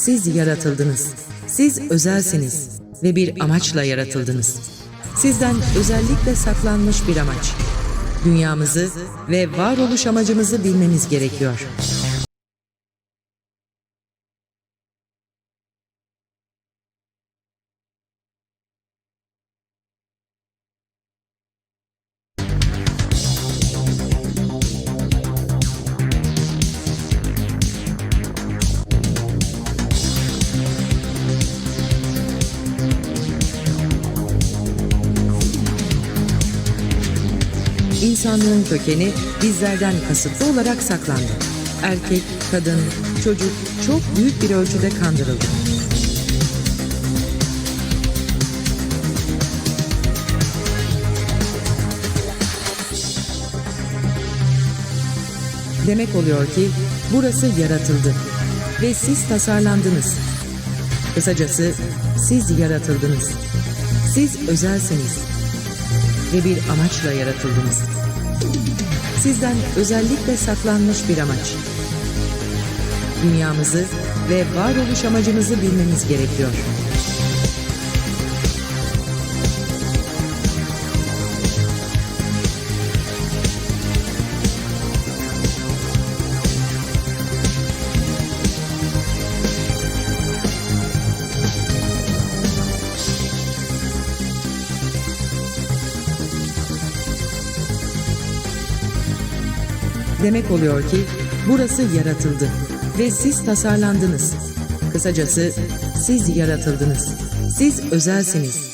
siz yaratıldınız. Siz özelsiniz ve bir amaçla yaratıldınız. Sizden özellikle saklanmış bir amaç. Dünyamızı ve varoluş amacımızı bilmeniz gerekiyor. Kökeni bizlerden kasıtlı olarak saklandı. Erkek, kadın, çocuk çok büyük bir ölçüde kandırıldı. Demek oluyor ki burası yaratıldı ve siz tasarlandınız. Kısacası siz yaratıldınız. Siz özelsiniz ve bir amaçla yaratıldınız. Sizden özellikle saklanmış bir amaç. Dünyamızı ve varoluş amacımızı bilmeniz gerekiyor. Demek oluyor ki burası yaratıldı ve siz tasarlandınız. Kısacası siz yaratıldınız. Siz özelsiniz.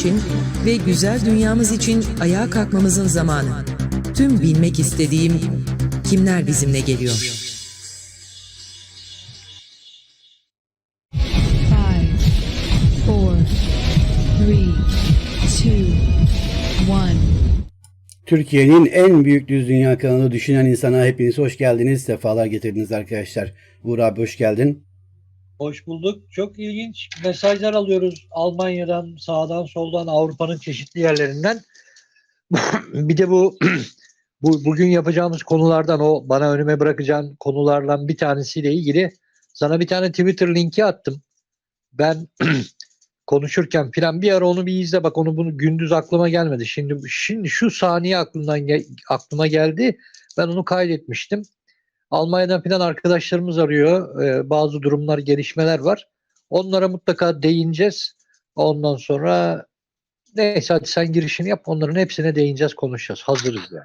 İçin ve güzel dünyamız için ayağa kalkmamızın zamanı. Tüm bilmek istediğim kimler bizimle geliyor? Türkiye'nin en büyük düz dünya kanalı Düşünen İnsana hepiniz hoş geldiniz. Sefalar getirdiniz arkadaşlar. Uğur abi hoş geldin. Hoş bulduk. Çok ilginç mesajlar alıyoruz Almanya'dan, sağdan, soldan, Avrupa'nın çeşitli yerlerinden. bir de bu bu bugün yapacağımız konulardan o bana önüme bırakacağın konulardan bir tanesiyle ilgili sana bir tane Twitter linki attım. Ben konuşurken filan bir ara onu bir izle bak onu bunu gündüz aklıma gelmedi. Şimdi şimdi şu saniye aklımdan aklıma geldi. Ben onu kaydetmiştim. Almanya'dan filan arkadaşlarımız arıyor. Ee, bazı durumlar, gelişmeler var. Onlara mutlaka değineceğiz. Ondan sonra neyse hadi sen girişini yap. Onların hepsine değineceğiz, konuşacağız. Hazırız yani.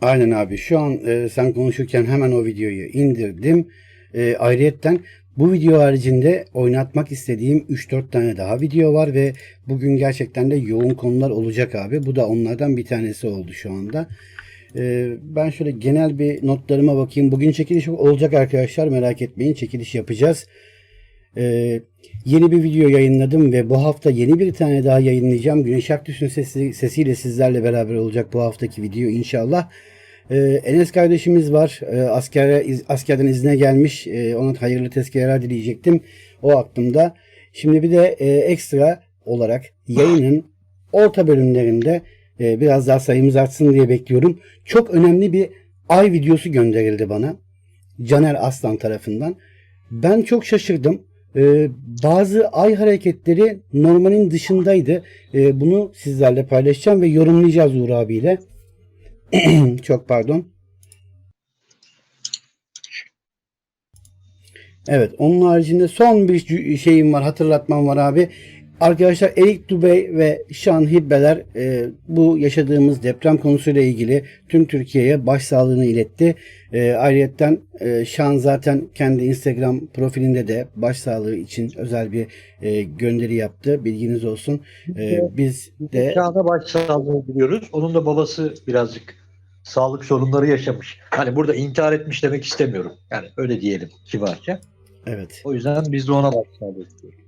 Aynen abi şu an e, sen konuşurken hemen o videoyu indirdim. E, ayrıyetten bu video haricinde oynatmak istediğim 3-4 tane daha video var ve bugün gerçekten de yoğun konular olacak abi. Bu da onlardan bir tanesi oldu şu anda. E, ben şöyle genel bir notlarıma bakayım. Bugün çekiliş olacak arkadaşlar merak etmeyin çekiliş yapacağız. Ee, yeni bir video yayınladım ve bu hafta yeni bir tane daha yayınlayacağım. Güneş Aktüs'ün sesi, sesiyle sizlerle beraber olacak bu haftaki video inşallah. Ee, Enes kardeşimiz var. Ee, askere, iz- askerden izne gelmiş. Ee, ona hayırlı tezkereler dileyecektim. O aklımda. Şimdi bir de e, ekstra olarak yayının orta bölümlerinde e, biraz daha sayımız artsın diye bekliyorum. Çok önemli bir ay videosu gönderildi bana. Caner Aslan tarafından. Ben çok şaşırdım. Ee, bazı ay hareketleri normalin dışındaydı. Ee, bunu sizlerle paylaşacağım ve yorumlayacağız Uğur abiyle. çok pardon. Evet onun haricinde son bir şeyim var hatırlatmam var abi. Arkadaşlar Erik Dubey ve Şan Hibbeler e, bu yaşadığımız deprem konusuyla ilgili tüm Türkiye'ye başsağlığını iletti. E, ayrıyetten e, Şan zaten kendi Instagram profilinde de başsağlığı için özel bir e, gönderi yaptı. Bilginiz olsun. E, biz de Şu anda başsağlığı biliyoruz. Onun da babası birazcık sağlık sorunları yaşamış. Hani burada intihar etmiş demek istemiyorum. Yani öyle diyelim kibarca. evet. O yüzden biz de ona başsağlığı diliyoruz.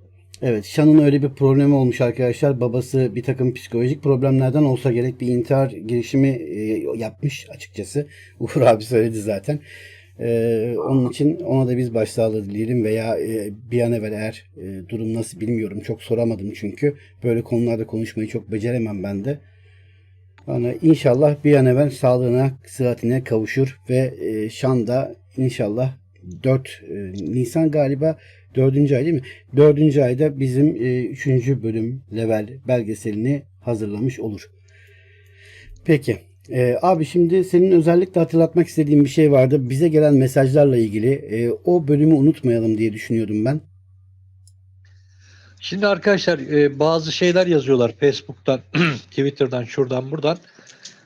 Evet, Şan'ın öyle bir problemi olmuş arkadaşlar. Babası bir takım psikolojik problemlerden olsa gerek bir intihar girişimi e, yapmış açıkçası. Uğur abi söyledi zaten. Ee, onun için ona da biz başsağlığı dileyelim veya e, bir an evvel eğer e, durum nasıl bilmiyorum. Çok soramadım çünkü. Böyle konularda konuşmayı çok beceremem ben de. Yani inşallah bir an evvel sağlığına, sıhhatine kavuşur ve e, Şam'da inşallah 4 e, Nisan galiba 4. ay değil mi? 4. ayda bizim e, 3. bölüm level belgeselini hazırlamış olur. Peki. E, abi şimdi senin özellikle hatırlatmak istediğin bir şey vardı. Bize gelen mesajlarla ilgili e, o bölümü unutmayalım diye düşünüyordum ben. Şimdi arkadaşlar e, bazı şeyler yazıyorlar Facebook'tan, Twitter'dan, şuradan buradan.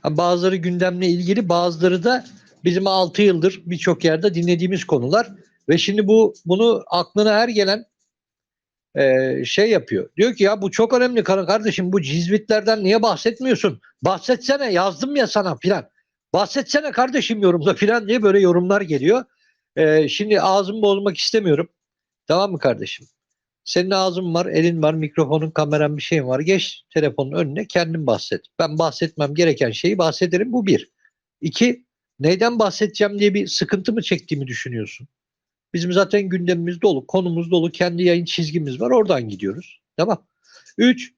Bazıları gündemle ilgili, bazıları da bizim 6 yıldır birçok yerde dinlediğimiz konular. Ve şimdi bu bunu aklına her gelen e, şey yapıyor. Diyor ki ya bu çok önemli kar- kardeşim bu cizvitlerden niye bahsetmiyorsun? Bahsetsene yazdım ya sana filan. Bahsetsene kardeşim yorumda filan diye böyle yorumlar geliyor. E, şimdi ağzımı bozmak istemiyorum. Tamam mı kardeşim? Senin ağzın var, elin var, mikrofonun, kameran bir şeyin var. Geç telefonun önüne kendin bahset. Ben bahsetmem gereken şeyi bahsederim. Bu bir. İki, neyden bahsedeceğim diye bir sıkıntı mı çektiğimi düşünüyorsun? Bizim zaten gündemimiz dolu, konumuz dolu, kendi yayın çizgimiz var. Oradan gidiyoruz. Tamam. Üç,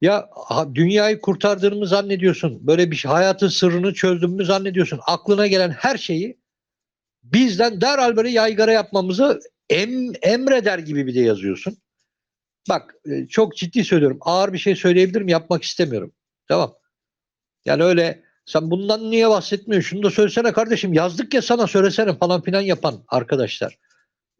ya dünyayı kurtardığımı zannediyorsun. Böyle bir şey, hayatın sırrını çözdüğümü zannediyorsun. Aklına gelen her şeyi bizden derhal böyle yaygara yapmamızı em, emreder gibi bir de yazıyorsun. Bak e, çok ciddi söylüyorum. Ağır bir şey söyleyebilirim yapmak istemiyorum. Tamam. Yani öyle sen bundan niye bahsetmiyorsun? Şunu da söylesene kardeşim. Yazdık ya sana söylesene falan filan yapan arkadaşlar.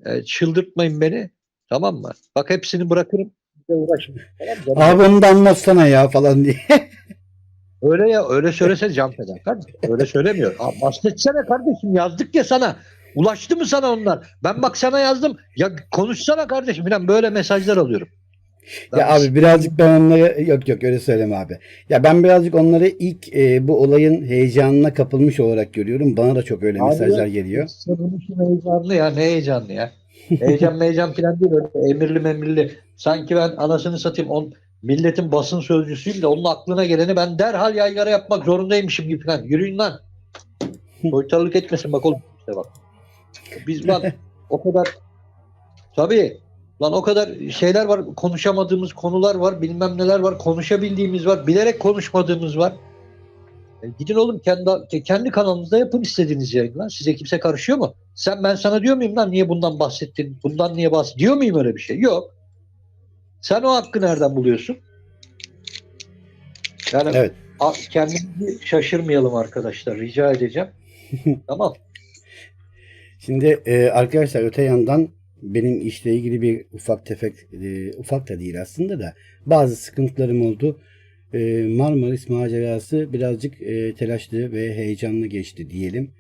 E, çıldırtmayın beni. Tamam mı? Bak hepsini bırakırım. Bir de uğraşmayın. Tamam? Abi onu da anlatsana ya falan diye. Öyle ya öyle söylese can feda. Öyle söylemiyor. Aa, bahsetsene kardeşim yazdık ya sana. Ulaştı mı sana onlar? Ben bak sana yazdım. Ya konuşsana kardeşim falan böyle mesajlar alıyorum. Ya abi birazcık ben onları yok yok öyle söyleme abi. Ya ben birazcık onları ilk e, bu olayın heyecanına kapılmış olarak görüyorum. Bana da çok öyle Abi mesajlar geliyor. Sarılmışım heyecanlı ya ne heyecanlı ya. Heyecan heyecan falan değil öyle emirli memirli. Sanki ben anasını satayım on, milletin basın sözcüsüyüm de onun aklına geleni ben derhal yaygara yapmak zorundaymışım gibi falan. Yürüyün lan. Soytarılık etmesin bak oğlum işte bak. Biz lan o kadar tabii lan o kadar şeyler var konuşamadığımız konular var bilmem neler var konuşabildiğimiz var bilerek konuşmadığımız var. E, gidin oğlum kendi kendi kanalınızda yapın istediğiniz yayın lan. Size kimse karışıyor mu? Sen ben sana diyor muyum lan niye bundan bahsettin? Bundan niye bahsettin? Diyor muyum öyle bir şey? Yok. Sen o hakkı nereden buluyorsun? Yani Evet. a- kendimizi şaşırmayalım arkadaşlar. Rica edeceğim. tamam. Şimdi e, arkadaşlar öte yandan benim işle ilgili bir ufak tefek e, ufak da değil aslında da bazı sıkıntılarım oldu. E, Marmaris macerası birazcık e, telaşlı ve heyecanlı geçti diyelim.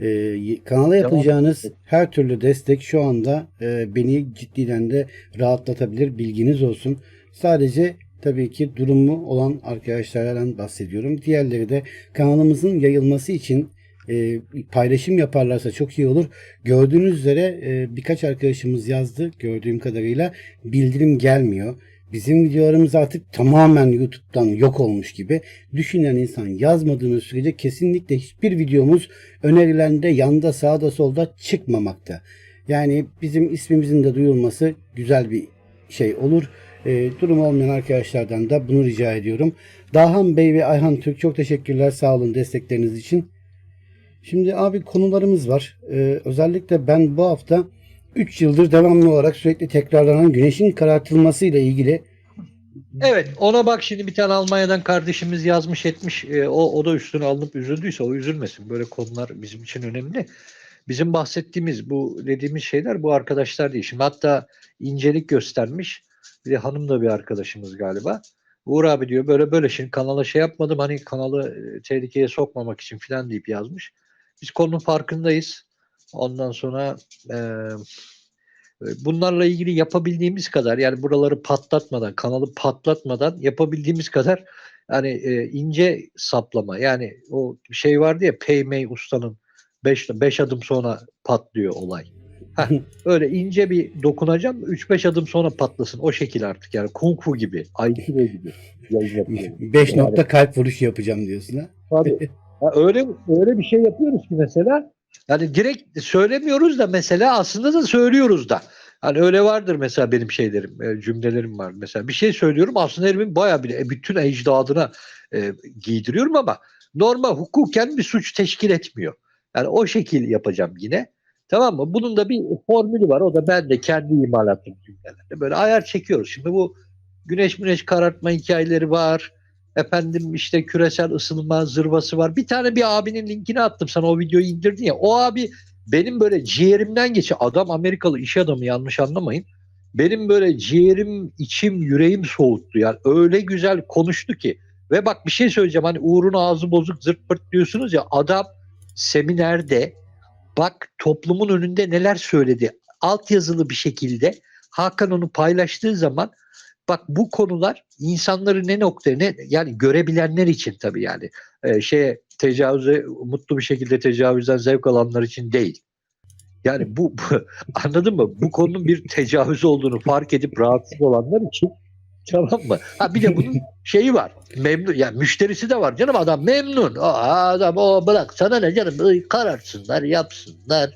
E, kanala yapacağınız her türlü destek şu anda e, beni ciddiden de rahatlatabilir bilginiz olsun. Sadece tabii ki durumu olan arkadaşlardan bahsediyorum. Diğerleri de kanalımızın yayılması için e, paylaşım yaparlarsa çok iyi olur. Gördüğünüz üzere e, birkaç arkadaşımız yazdı gördüğüm kadarıyla bildirim gelmiyor. Bizim videolarımız artık tamamen YouTube'dan yok olmuş gibi. Düşünen insan yazmadığınız sürece kesinlikle hiçbir videomuz önerilende yanda sağda solda çıkmamakta. Yani bizim ismimizin de duyulması güzel bir şey olur. E, durum olmayan arkadaşlardan da bunu rica ediyorum. Dahan Bey ve Ayhan Türk çok teşekkürler sağ olun destekleriniz için. Şimdi abi konularımız var. Ee, özellikle ben bu hafta 3 yıldır devamlı olarak sürekli tekrarlanan güneşin karartılması ile ilgili Evet ona bak şimdi bir tane Almanya'dan kardeşimiz yazmış etmiş e, o, o da üstüne alınıp üzüldüyse o üzülmesin. Böyle konular bizim için önemli. Bizim bahsettiğimiz bu dediğimiz şeyler bu arkadaşlar değil. Şimdi hatta incelik göstermiş. Bir de hanım da bir arkadaşımız galiba. Uğur abi diyor böyle böyle şimdi kanala şey yapmadım hani kanalı e, tehlikeye sokmamak için filan deyip yazmış. Biz konunun farkındayız. Ondan sonra e, bunlarla ilgili yapabildiğimiz kadar yani buraları patlatmadan kanalı patlatmadan yapabildiğimiz kadar yani e, ince saplama yani o şey vardı ya Peymey Usta'nın 5 beş adım sonra patlıyor olay. Heh, öyle ince bir dokunacağım 3-5 adım sonra patlasın o şekil artık yani kung fu gibi Aikido gibi yayın yapıyorum. 5 nokta kalp vuruşu yapacağım diyorsun ha. Tabii. Ya öyle öyle bir şey yapıyoruz ki mesela Yani direkt söylemiyoruz da mesela aslında da söylüyoruz da. Hani öyle vardır mesela benim şeylerim, e, cümlelerim var. Mesela bir şey söylüyorum aslında elimin bayağı bir e, bütün ecdadına e, giydiriyorum ama normal hukuken bir suç teşkil etmiyor. Yani o şekil yapacağım yine. Tamam mı? Bunun da bir formülü var. O da ben de kendi imalatım cümlelerde. Böyle ayar çekiyoruz. Şimdi bu güneş güneş karartma hikayeleri var. Efendim işte küresel ısınma zırvası var. Bir tane bir abinin linkini attım sana o videoyu indirdin ya. O abi benim böyle ciğerimden geçiyor. Adam Amerikalı iş adamı yanlış anlamayın. Benim böyle ciğerim, içim, yüreğim soğuttu. Yani öyle güzel konuştu ki. Ve bak bir şey söyleyeceğim. Hani Uğur'un ağzı bozuk zırt pırt diyorsunuz ya. Adam seminerde bak toplumun önünde neler söyledi. Altyazılı bir şekilde Hakan onu paylaştığı zaman bak bu konular insanları ne noktaya ne yani görebilenler için tabii yani e, şeye tecavüze mutlu bir şekilde tecavüzden zevk alanlar için değil. Yani bu, bu anladın mı? Bu konunun bir tecavüz olduğunu fark edip rahatsız olanlar için tamam mı? Ha bir de bunun şeyi var. Memnun yani müşterisi de var canım adam memnun. Aa, adam o bırak sana ne canım kararsınlar yapsınlar.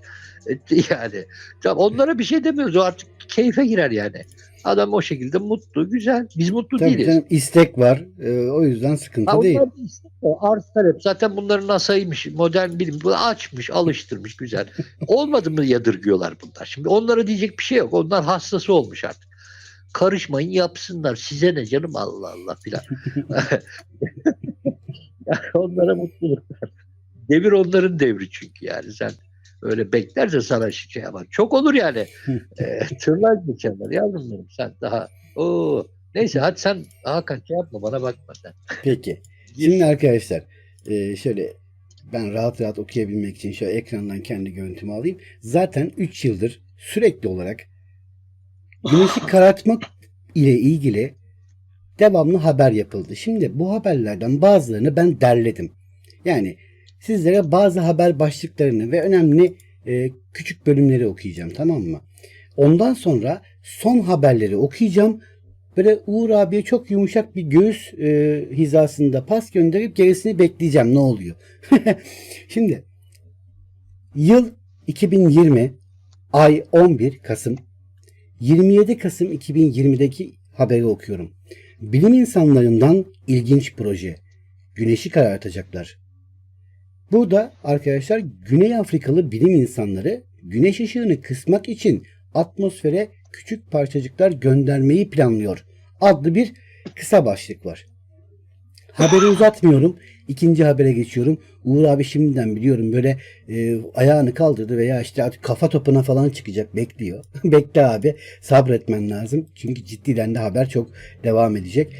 E, Yani tamam, onlara bir şey demiyoruz. O artık keyfe girer yani. Adam o şekilde mutlu, güzel. Biz mutlu Tabii değiliz. canım istek var. Ee, o yüzden sıkıntı Ha, değil. arz talep. Zaten bunların NASA'ymış, modern bilim. Bu açmış, alıştırmış, güzel. Olmadı mı yadırgıyorlar bunlar. Şimdi onlara diyecek bir şey yok. Onlar hastası olmuş artık. Karışmayın yapsınlar. Size ne canım Allah Allah filan. Yani onlara mutluluklar. Devir onların devri çünkü yani sen öyle beklerse sana şey yapar. Çok olur yani. e, tırlar geçerler yavrum benim sen daha. Oo. Neyse hadi sen Hakan şey yapma bana bakma sen. Peki. Şimdi arkadaşlar e, şöyle ben rahat rahat okuyabilmek için şöyle ekrandan kendi görüntümü alayım. Zaten 3 yıldır sürekli olarak güneşi karartmak ile ilgili devamlı haber yapıldı. Şimdi bu haberlerden bazılarını ben derledim. Yani sizlere bazı haber başlıklarını ve önemli e, küçük bölümleri okuyacağım tamam mı? Ondan sonra son haberleri okuyacağım. Böyle Uğur abiye çok yumuşak bir göğüs e, hizasında pas gönderip gerisini bekleyeceğim ne oluyor. Şimdi yıl 2020 ay 11 Kasım 27 Kasım 2020'deki haberi okuyorum. Bilim insanlarından ilginç proje. Güneşi karartacaklar. Burada arkadaşlar Güney Afrikalı bilim insanları güneş ışığını kısmak için atmosfere küçük parçacıklar göndermeyi planlıyor adlı bir kısa başlık var. Haberi uzatmıyorum. İkinci habere geçiyorum. Uğur abi şimdiden biliyorum böyle e, ayağını kaldırdı veya işte artık kafa topuna falan çıkacak bekliyor. Bekle abi sabretmen lazım. Çünkü ciddiden de haber çok devam edecek.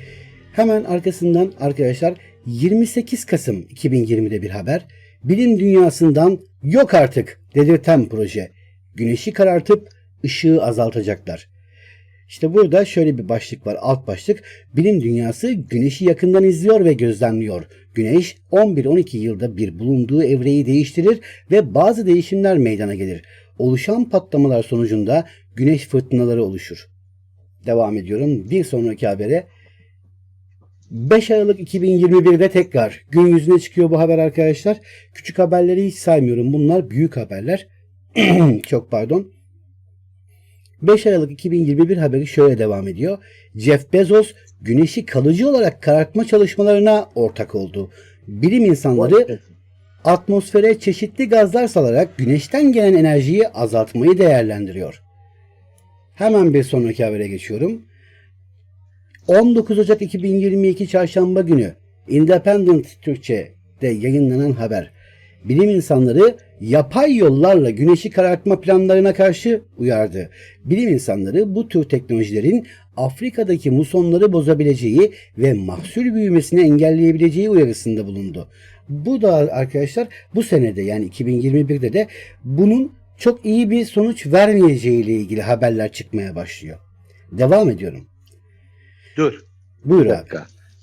Hemen arkasından arkadaşlar 28 Kasım 2020'de bir haber. Bilim dünyasından yok artık dedirten proje. Güneşi karartıp ışığı azaltacaklar. İşte burada şöyle bir başlık var. Alt başlık. Bilim dünyası güneşi yakından izliyor ve gözlemliyor. Güneş 11-12 yılda bir bulunduğu evreyi değiştirir ve bazı değişimler meydana gelir. Oluşan patlamalar sonucunda güneş fırtınaları oluşur. Devam ediyorum. Bir sonraki habere 5 Aralık 2021'de tekrar gün yüzüne çıkıyor bu haber arkadaşlar. Küçük haberleri hiç saymıyorum. Bunlar büyük haberler. Çok pardon. 5 Aralık 2021 haberi şöyle devam ediyor. Jeff Bezos güneşi kalıcı olarak karartma çalışmalarına ortak oldu. Bilim insanları atmosfere çeşitli gazlar salarak güneşten gelen enerjiyi azaltmayı değerlendiriyor. Hemen bir sonraki habere geçiyorum. 19 Ocak 2022 Çarşamba günü Independent Türkçe'de yayınlanan haber. Bilim insanları yapay yollarla güneşi karartma planlarına karşı uyardı. Bilim insanları bu tür teknolojilerin Afrika'daki musonları bozabileceği ve mahsul büyümesini engelleyebileceği uyarısında bulundu. Bu da arkadaşlar bu senede yani 2021'de de bunun çok iyi bir sonuç vermeyeceği ile ilgili haberler çıkmaya başlıyor. Devam ediyorum. Dur. Buyur abi.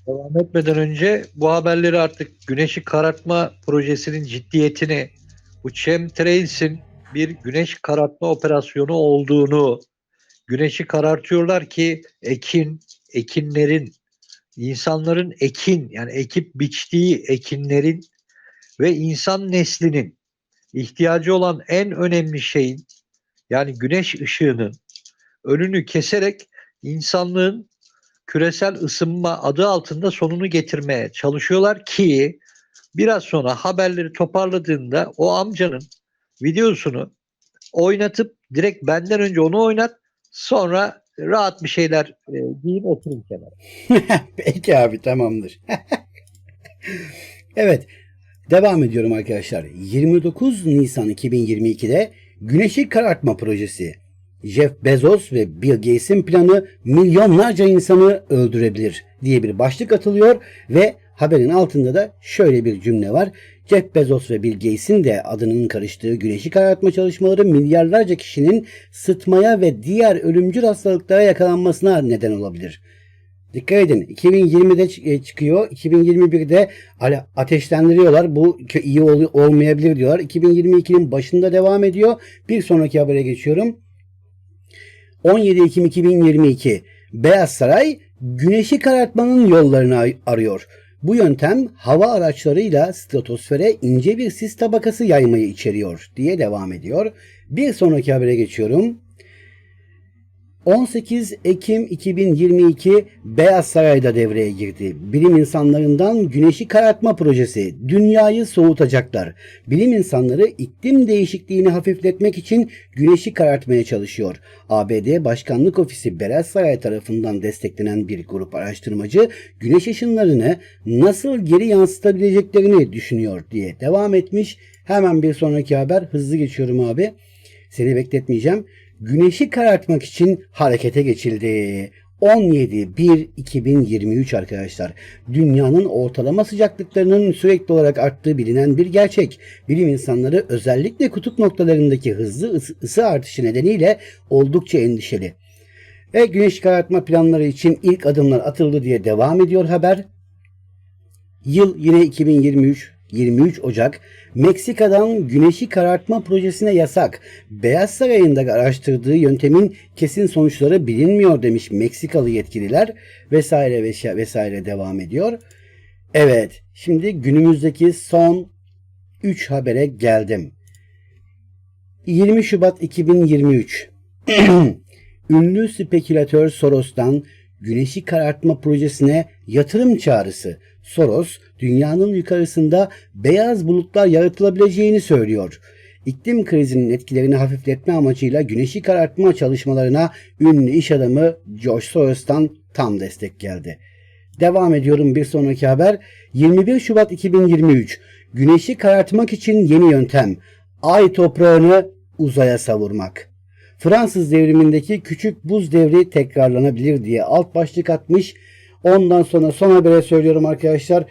Devam etmeden önce bu haberleri artık güneşi karartma projesinin ciddiyetini, bu chemtrails'in bir güneş karartma operasyonu olduğunu, güneşi karartıyorlar ki ekin, ekinlerin, insanların ekin yani ekip biçtiği ekinlerin ve insan neslinin ihtiyacı olan en önemli şeyin yani güneş ışığının önünü keserek insanlığın küresel ısınma adı altında sonunu getirmeye çalışıyorlar ki biraz sonra haberleri toparladığında o amcanın videosunu oynatıp direkt benden önce onu oynat sonra rahat bir şeyler e, giyin oturun kenara. Peki abi tamamdır. evet. Devam ediyorum arkadaşlar. 29 Nisan 2022'de Güneşi Karartma Projesi. Jeff Bezos ve Bill Gates'in planı milyonlarca insanı öldürebilir diye bir başlık atılıyor ve haberin altında da şöyle bir cümle var. Jeff Bezos ve Bill Gates'in de adının karıştığı güneşi karartma çalışmaları milyarlarca kişinin sıtmaya ve diğer ölümcül hastalıklara yakalanmasına neden olabilir. Dikkat edin 2020'de ç- e, çıkıyor. 2021'de ale- ateşlendiriyorlar. Bu iyi ol- olmayabilir diyorlar. 2022'nin başında devam ediyor. Bir sonraki habere geçiyorum. 17 Ekim 2022 Beyaz Saray güneşi karartmanın yollarını arıyor. Bu yöntem hava araçlarıyla stratosfere ince bir sis tabakası yaymayı içeriyor diye devam ediyor. Bir sonraki habere geçiyorum. 18 Ekim 2022 Beyaz Saray'da devreye girdi. Bilim insanlarından güneşi karartma projesi. Dünyayı soğutacaklar. Bilim insanları iklim değişikliğini hafifletmek için güneşi karartmaya çalışıyor. ABD Başkanlık Ofisi Beyaz Saray tarafından desteklenen bir grup araştırmacı güneş ışınlarını nasıl geri yansıtabileceklerini düşünüyor diye devam etmiş. Hemen bir sonraki haber hızlı geçiyorum abi. Seni bekletmeyeceğim. Güneşi karartmak için harekete geçildi. 17-1-2023 arkadaşlar. Dünyanın ortalama sıcaklıklarının sürekli olarak arttığı bilinen bir gerçek. Bilim insanları özellikle kutup noktalarındaki hızlı ısı, ısı artışı nedeniyle oldukça endişeli. Ve güneş karartma planları için ilk adımlar atıldı diye devam ediyor haber. Yıl yine 2023. 23 Ocak Meksika'dan güneşi karartma projesine yasak. Beyaz Saray'ın da araştırdığı yöntemin kesin sonuçları bilinmiyor demiş Meksikalı yetkililer vesaire vesaire, vesaire devam ediyor. Evet, şimdi günümüzdeki son 3 habere geldim. 20 Şubat 2023 Ünlü spekülatör Soros'tan güneşi karartma projesine yatırım çağrısı. Soros, dünyanın yukarısında beyaz bulutlar yaratılabileceğini söylüyor. İklim krizinin etkilerini hafifletme amacıyla güneşi karartma çalışmalarına ünlü iş adamı George Soros'tan tam destek geldi. Devam ediyorum bir sonraki haber. 21 Şubat 2023. Güneşi karartmak için yeni yöntem. Ay toprağını uzaya savurmak. Fransız devrimindeki küçük buz devri tekrarlanabilir diye alt başlık atmış. Ondan sonra son habere söylüyorum arkadaşlar.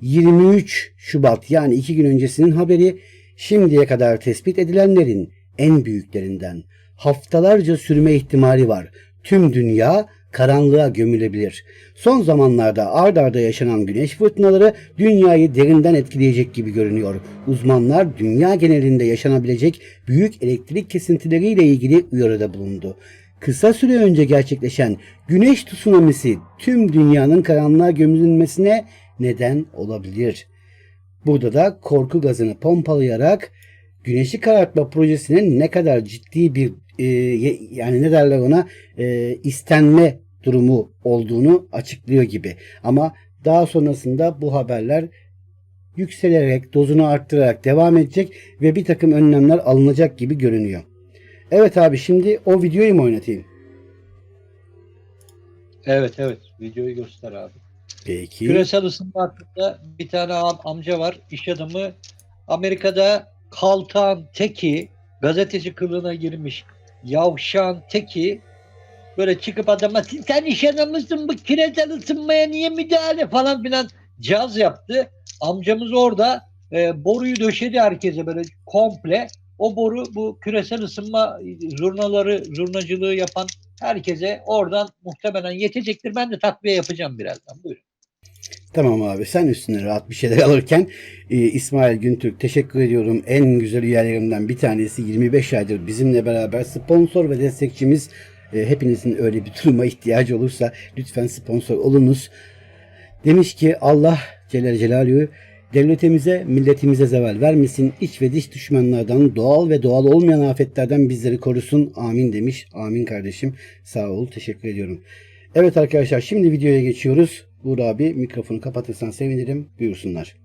23 Şubat yani iki gün öncesinin haberi şimdiye kadar tespit edilenlerin en büyüklerinden. Haftalarca sürme ihtimali var. Tüm dünya karanlığa gömülebilir. Son zamanlarda ard arda yaşanan güneş fırtınaları dünyayı derinden etkileyecek gibi görünüyor. Uzmanlar dünya genelinde yaşanabilecek büyük elektrik kesintileriyle ilgili uyarıda bulundu. Kısa süre önce gerçekleşen güneş tsunamisi tüm dünyanın karanlığa gömülmesine neden olabilir. Burada da korku gazını pompalayarak güneşi karartma projesinin ne kadar ciddi bir e, yani ne derler ona e, istenme durumu olduğunu açıklıyor gibi. Ama daha sonrasında bu haberler yükselerek dozunu arttırarak devam edecek ve bir takım önlemler alınacak gibi görünüyor. Evet abi şimdi o videoyu mu oynatayım? Evet evet videoyu göster abi. Peki. Küresel ısınma hakkında bir tane am- amca var iş adamı Amerika'da kaltan teki gazeteci kılığına girmiş yavşan teki böyle çıkıp adama sen iş adamısın bu küresel ısınmaya niye müdahale falan filan caz yaptı. Amcamız orada e, boruyu döşedi herkese böyle komple. O boru bu küresel ısınma zurnaları, zurnacılığı yapan herkese oradan muhtemelen yetecektir. Ben de takviye yapacağım birazdan. Buyurun. Tamam abi sen üstüne rahat bir şeyler alırken e, İsmail Güntürk teşekkür ediyorum. En güzel üyelerimden bir tanesi 25 aydır bizimle beraber sponsor ve destekçimiz. E, hepinizin öyle bir duruma ihtiyacı olursa lütfen sponsor olunuz. Demiş ki Allah Celle Celaluhu Devletimize, milletimize zeval vermesin. iç ve dış düşmanlardan, doğal ve doğal olmayan afetlerden bizleri korusun. Amin demiş. Amin kardeşim. Sağ ol. Teşekkür ediyorum. Evet arkadaşlar şimdi videoya geçiyoruz. Uğur abi mikrofonu kapatırsan sevinirim. Buyursunlar.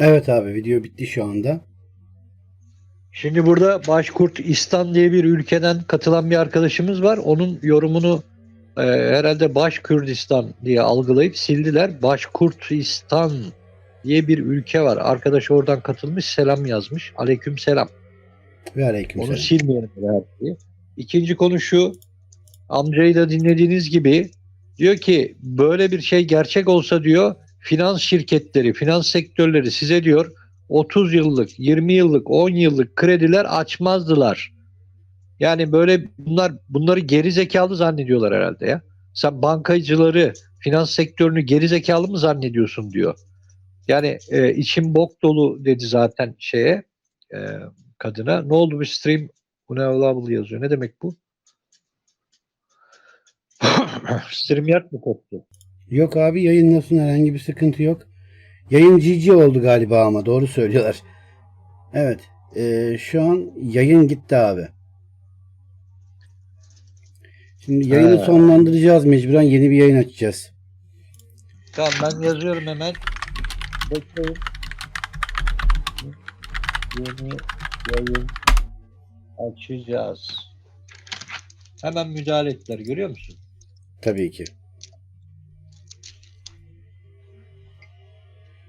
Evet abi video bitti şu anda. Şimdi burada Başkurt İstan diye bir ülkeden katılan bir arkadaşımız var. Onun yorumunu e, herhalde Baş Kürdistan diye algılayıp sildiler. Başkurtistan diye bir ülke var. Arkadaş oradan katılmış selam yazmış. Aleyküm selam. Ve aleyküm Onu selam. silmeyelim her şeyi. İkinci konu şu. Amcayı da dinlediğiniz gibi diyor ki böyle bir şey gerçek olsa diyor finans şirketleri, finans sektörleri size diyor 30 yıllık, 20 yıllık, 10 yıllık krediler açmazdılar. Yani böyle bunlar bunları geri zekalı zannediyorlar herhalde ya. Sen bankacıları, finans sektörünü geri zekalı mı zannediyorsun diyor. Yani e, içim bok dolu dedi zaten şeye e, kadına. Ne oldu bu stream unavailable yazıyor. Ne demek bu? stream yer mi koptu? Yok abi yayınlasın herhangi bir sıkıntı yok. Yayın GG oldu galiba ama doğru söylüyorlar. Evet. e, şu an yayın gitti abi. Şimdi yayını Ha. sonlandıracağız mecburen yeni bir yayın açacağız. Tamam ben yazıyorum hemen. Bekleyin. Yeni yayın açacağız. Hemen müdahale ettiler görüyor musun? Tabii ki.